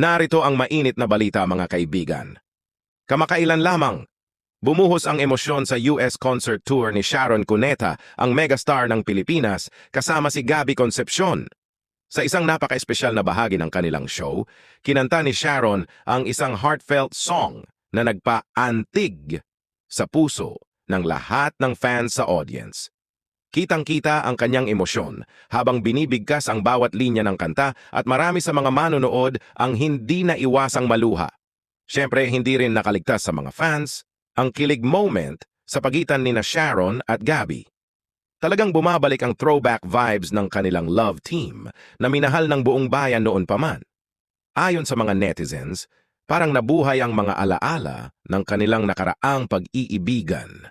Narito ang mainit na balita mga kaibigan. Kamakailan lamang, bumuhos ang emosyon sa US concert tour ni Sharon Cuneta, ang megastar ng Pilipinas, kasama si Gabby Concepcion. Sa isang napaka-espesyal na bahagi ng kanilang show, kinanta ni Sharon ang isang heartfelt song na nagpa-antig sa puso ng lahat ng fans sa audience. Kitang-kita ang kanyang emosyon habang binibigkas ang bawat linya ng kanta at marami sa mga manonood ang hindi na iwasang maluha. Siyempre, hindi rin nakaligtas sa mga fans ang kilig moment sa pagitan ni na Sharon at Gabby. Talagang bumabalik ang throwback vibes ng kanilang love team na minahal ng buong bayan noon pa man. Ayon sa mga netizens, parang nabuhay ang mga alaala ng kanilang nakaraang pag-iibigan.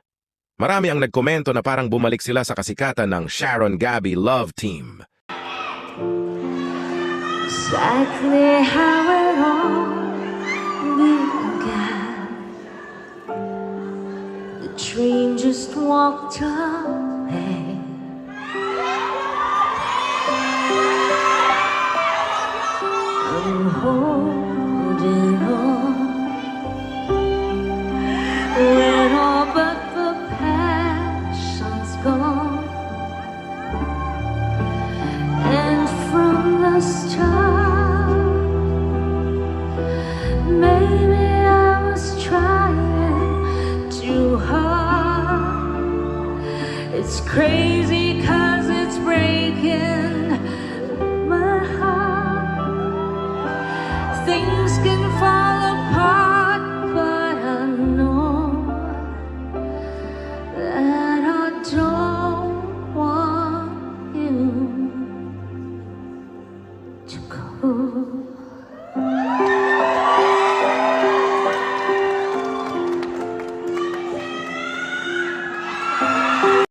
Marami ang nagkomento na parang bumalik sila sa kasikatan ng Sharon Gabby Love Team. Exactly how it all began. The train just walked away. It's crazy cause it's breaking